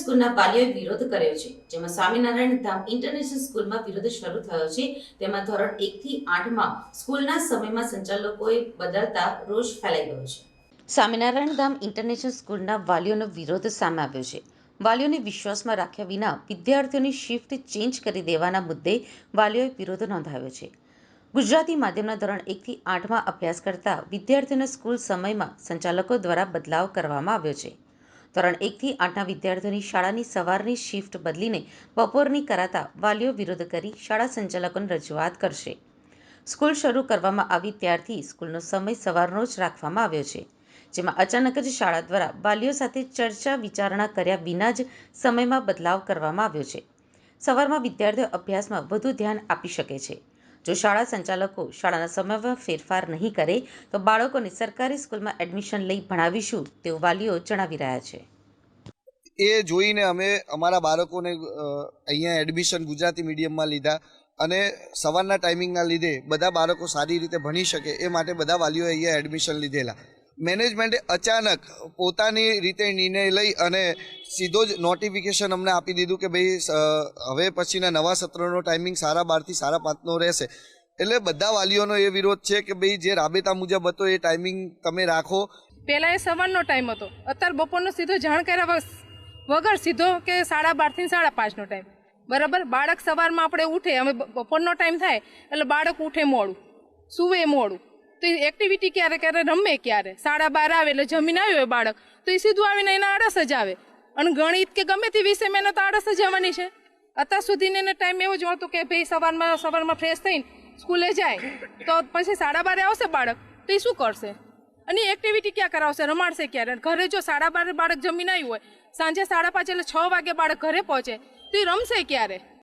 સ્કૂલના વાલીઓએ વિરોધ કર્યો છે, જેમાં સ્વામિનારાયણ ધામ ઇન્ટરનેશનલ સ્કૂલમાં વિરોધ શરૂ થયો છે. તેમાં ધોરણ એકથી આઠમાં સ્કૂલના સમયમાં સંચાલકોએ બદલતા રોષ ફેલાઈ ગયો છે. સ્વામિનારાયણ ધામ ઇન્ટરનેશનલ સ્કૂલના વાલીઓનો વિરોધ સામે આવ્યો છે. વાલીઓને વિશ્વાસમાં રાખ્યા વિના વિદ્યાર્થીઓની શિફ્ટ ચેન્જ કરી દેવાના મુદ્દે વાલીઓએ વિરોધ નોંધાવ્યો છે. ગુજરાતી માધ્યમના ધોરણ એકથી આઠમાં અભ્યાસ કરતા વિદ્યાર્થીઓના સ્કૂલ સમયમાં સંચાલકો દ્વારા બદલાવ કરવામાં આવ્યો છે. ધોરણ એકથી આઠના વિદ્યાર્થીઓની શાળાની સવારની શિફ્ટ બદલીને બપોરની કરાતા વાલીઓ વિરોધ કરી શાળા સંચાલકોને રજૂઆત કરશે. સ્કૂલ શરૂ કરવામાં આવી ત્યારથી સ્કૂલનો સમય સવારનો જ રાખવામાં આવ્યો છે, જેમાં અચાનક જ શાળા દ્વારા વાલીઓ સાથે ચર્ચા વિચારણા કર્યા વિના જ સમયમાં બદલાવ કરવામાં આવ્યો છે. સવારમાં વિદ્યાર્થીઓ અભ્યાસમાં વધુ ધ્યાન આપી શકે છે. જો શાળા સંચાલકો શાળાના સમયમાં ફેરફાર નહીં કરે, તો બાળકોને સરકારી સ્કૂલમાં એડમિશન લઈ ભણાવીશું તેવું વાલીઓ જણાવી રહ્યા છે. એ જોઈને અમે અમારા બાળકોને અહીંયા એડમિશન ગુજરાતી મીડિયમમાં લીધા અને સવારના ટાઈમિંગના લીધે બધા બાળકો સારી રીતે ભણી શકે એ માટે બધા વાલીઓએ અહીંયા એડમિશન લીધેલા. મેનેજમેન્ટે અચાનક પોતાની રીતે નિર્ણય લઈ અને સીધો જ નોટિફિકેશન અમને આપી દીધું કે ભાઈ હવે પછીના નવા સત્રનો ટાઈમિંગ સાડા બારથી સાડા પાંચનો રહેશે. એટલે બધા વાલીઓનો એ વિરોધ છે કે ભાઈ, જે રાબેતા મુજબ હતો એ ટાઈમિંગ તમે રાખો. પહેલાં એ સવારનો ટાઈમ હતો. અત્યારે બપોરનો સીધો જાણ કર્યા વગર સીધો કે સાડા બારથી સાડા પાંચનો ટાઈમ બરાબર? બાળક સવારમાં આપણે ઉઠે, અમે બપોરનો ટાઈમ થાય, એટલે બાળક ઉઠે મોડું, સૂવે મોડું. તો એ એક્ટિવિટી ક્યારે ક્યારે રમે ક્યારે? સાડા બાર આવે એટલે જમીન આવ્યું હોય બાળક. તો એ સીધું આવીને એને આળસ જ આવે. અને ગણિત કે ગમે તે વિષય મેં તો આળસ જ આવવાની છે. અત્યાર સુધીને એને ટાઈમ એવો જ હતો કે ભાઈ સવારમાં સવારમાં ફ્રેશ થઈને સ્કૂલે જાય. તો પછી સાડા બારે આવશે બાળક. તો એ શું કરશે? અને એક્ટિવિટી ક્યાં કરાવશે? રમાડશે ક્યારે? ઘરે જો સાડા બારે બાળક જમીન આવ્યું હોય, સાંજે સાડા પાંચ એટલે છ વાગે બાળક ઘરે પહોંચે, તો એ રમશે ક્યારે?